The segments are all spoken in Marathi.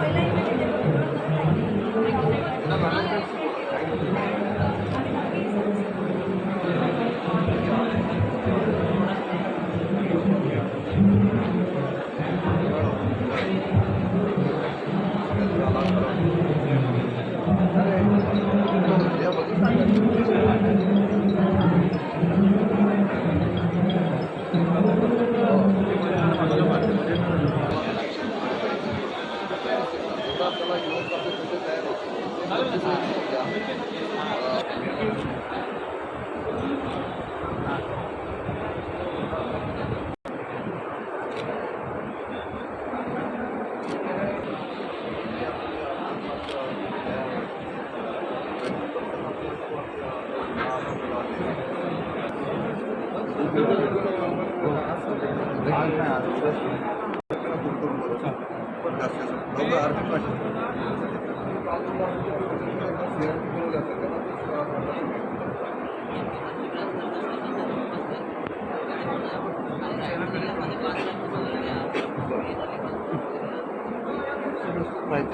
पहिला नाही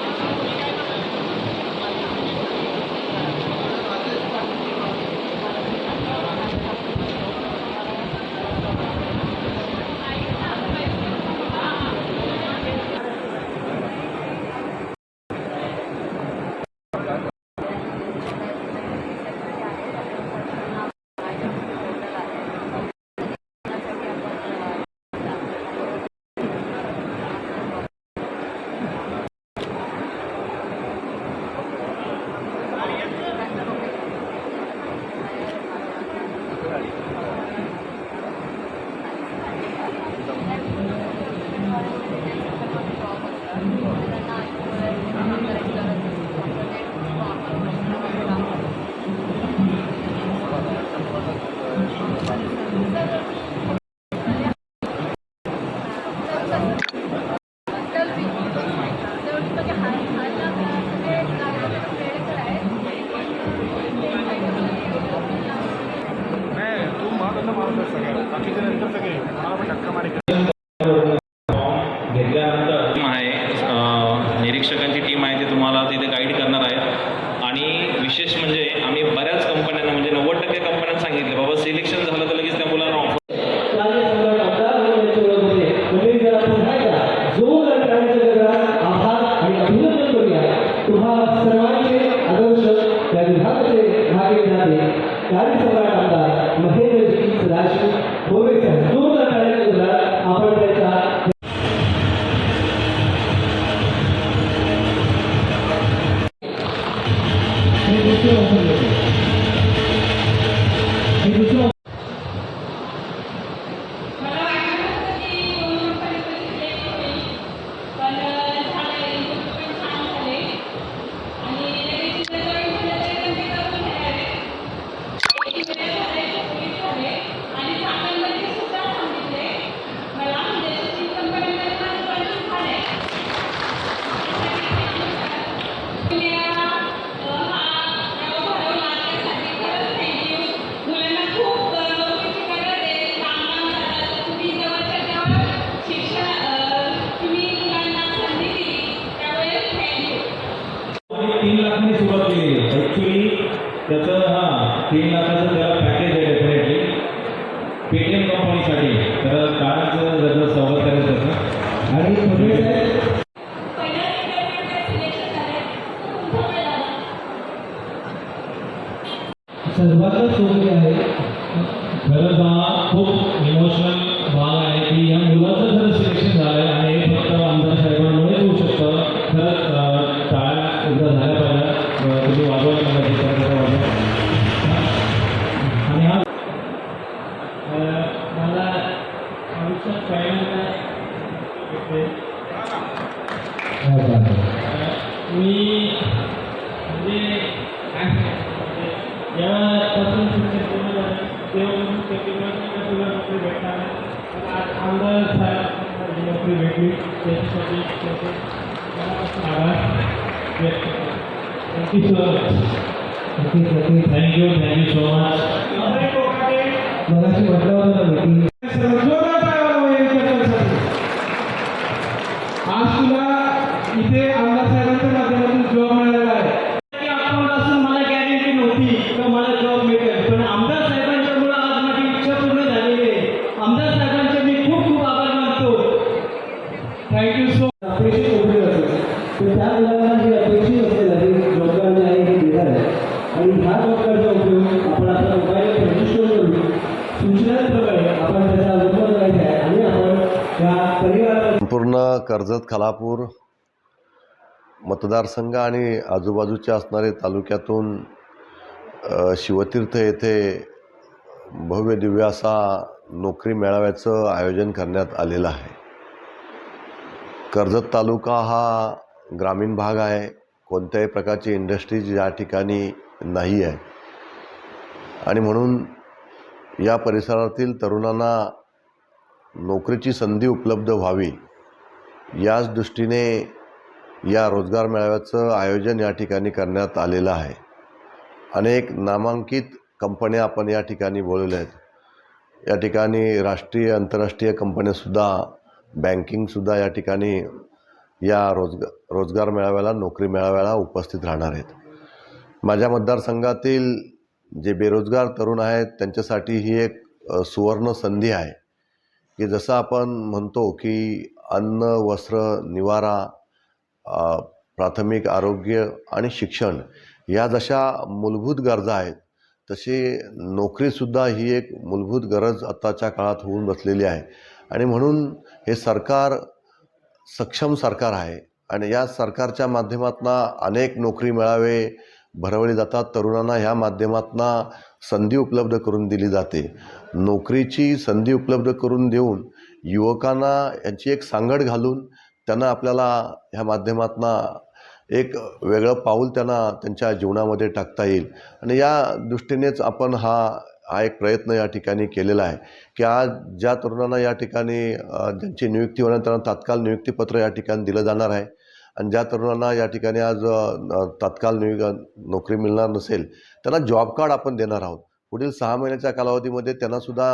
विशेष म्हणजे Thank you, okay. Thank you, thank you so much. Karjat Khalapur मतदारसंघ आणि आजूबाजूचे असणारे तालुक्यातून शिवतीर्थ येथे भव्य दिव्य असा नोकरी मेळाव्याचं आयोजन करण्यात आलेलं आहे. कर्जत तालुका हा ग्रामीण भाग आहे. कोणत्याही प्रकारची इंडस्ट्रीज या ठिकाणी नाही आहे. आणि म्हणून या परिसरातील तरुणांना नोकरीची संधी उपलब्ध व्हावी याच दृष्टीने या रोजगार मेळाव्याचं आयोजन या ठिकाणी करण्यात आलेलं आहे. अनेक नामांकित कंपन्या आपण या ठिकाणी बोलवल्या आहेत. या ठिकाणी राष्ट्रीय आंतरराष्ट्रीय कंपन्यासुद्धा बँकिंगसुद्धा या ठिकाणी या रोजगार रोजगार मेळाव्याला नोकरी मेळाव्याला उपस्थित राहणार आहेत. माझ्या मतदारसंघातील जे बेरोजगार तरुण आहेत त्यांच्यासाठी ही एक सुवर्ण संधी आहे. की जसं आपण म्हणतो की अन्न वस्त्र निवारा प्राथमिक आरोग्य आणि शिक्षण या जशा मूलभूत गरजा आहेत तशी नोकरीसुद्धा ही एक मूलभूत गरज आत्ताच्या काळात होऊन बसलेली आहे. आणि म्हणून हे सरकार सक्षम सरकार आहे आणि या सरकारच्या माध्यमातून अनेक नोकरी मिळावे भरवली जातात. तरुणांना ह्या माध्यमातून संधी उपलब्ध करून दिली जाते. नोकरीची संधी उपलब्ध करून देऊन युवकांना यांची एक सांगड घालून त्यांना आपल्याला ह्या माध्यमातून एक वेगळं पाऊल त्यांना त्यांच्या जीवनामध्ये टाकता येईल. आणि या दृष्टीनेच आपण हा हा एक प्रयत्न या ठिकाणी केलेला आहे की आज ज्या तरुणांना या ठिकाणी ज्यांची नियुक्ती होणार त्यांना तात्काळ नियुक्तीपत्र या ठिकाणी दिलं जाणार आहे आणि ज्या तरुणांना या ठिकाणी आज तात्काळ नियुक् नोकरी मिळणार नसेल त्यांना जॉब कार्ड आपण देणार आहोत. पुढील सहा महिन्याच्या कालावधीमध्ये त्यांनासुद्धा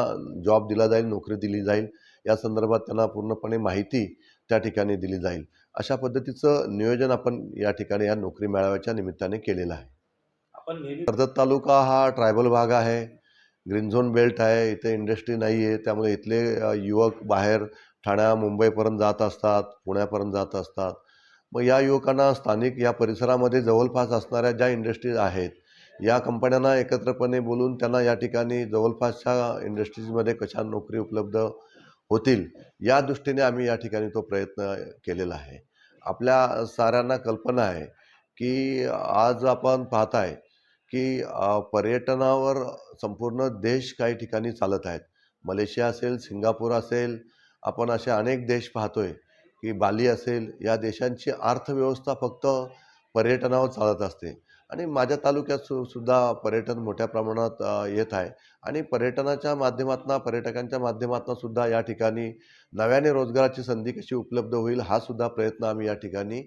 जॉब दिला जाईल नोकरी दिली जाईल. या संदर्भात त्यांना पूर्णपणे माहिती त्या ठिकाणी दिली जाईल. अशा पद्धतीचं नियोजन आपण या ठिकाणी या नोकरी मेळाव्याच्या निमित्ताने केलेलं आहे. आपण कर्जत तालुका हा ट्रायबल भाग आहे. ग्रीन झोन बेल्ट आहे. इथे इंडस्ट्री नाही आहे. त्यामुळे इथले युवक बाहेर ठाण्या मुंबईपर्यंत जात असतात पुण्यापर्यंत जात असतात. मग या युवकांना स्थानिक या परिसरामध्ये जवळपास असणाऱ्या ज्या इंडस्ट्रीज आहेत या कंपन्यांना एकत्रपणे बोलून त्यांना या ठिकाणी जवळपासच्या इंडस्ट्रीजमध्ये कशा नोकरी उपलब्ध होतील. या दृष्टीने आम्ही या ठिकाणी तो प्रयत्न केलेला आहे. आपल्या साऱ्यांना कल्पना आहे की आज आपण पाहताय की पर्यटनावर संपूर्ण देश काही ठिकाणी चालत आहेत. मलेशिया असेल सिंगापूर असेल आपण असे अनेक देश पाहतोय की बाली असेल या देशांची अर्थव्यवस्था फक्त पर्यटनावर चालत असते. आणि माझ्या तालुक्यात सु सुद्धा पर्यटन मोठ्या प्रमाणात येत आहे. आणि पर्यटनाच्या माध्यमातून पर्यटकांच्या माध्यमातून सुद्धा या ठिकाणी नव्याने रोजगाराची संधी कशी उपलब्ध होईल हा सुद्धा प्रयत्न आम्ही या ठिकाणी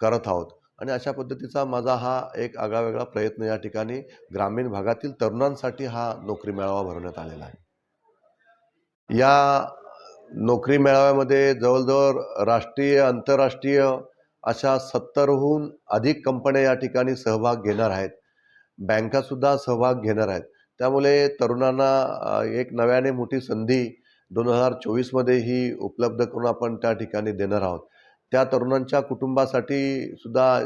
करत आहोत. आणि अशा पद्धतीचा माझा हा एक आगळावेगळा प्रयत्न या ठिकाणी ग्रामीण भागातील तरुणांसाठी हा नोकरी मेळावा भरवण्यात आलेला आहे. या नोकरी मेळाव्यामध्ये जवळजवळ राष्ट्रीय आंतरराष्ट्रीय अशा सत्तरहून अधिक कंपन्या या ठिकाणी सहभाग घेणार आहेत. बँकासुद्धा सहभाग घेणार आहेत. त्यामुळे तरुणांना एक नव्याने मोठी संधी दोन हजार चोवीसमध्ये ही उपलब्ध करून आपण त्या ठिकाणी देणार आहोत. त्या तरुणांच्या कुटुंबासाठी सुद्धा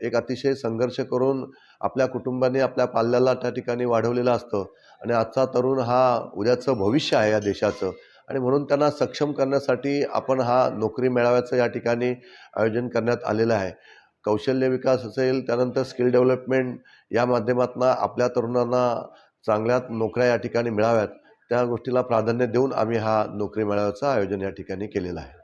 एक अतिशय संघर्ष करून आपल्या कुटुंबाने आपल्या पाल्याला त्या ठिकाणी वाढवलेलं असतं. आणि आजचा तरुण हा उद्याचं भविष्य आहे या देशाचं. आणि म्हणून त्यांना सक्षम करण्यासाठी आपण हा नोकरी मेळाव्याचं या ठिकाणी आयोजन करण्यात आलेलं आहे. कौशल्य विकास असेल त्यानंतर स्किल डेव्हलपमेंट या माध्यमातून आपल्या तरुणांना चांगल्या नोकऱ्या या ठिकाणी मिळाव्यात. त्या गोष्टीला प्राधान्य देऊन आम्ही हा नोकरी मेळाव्याचं आयोजन या ठिकाणी केलेलं आहे.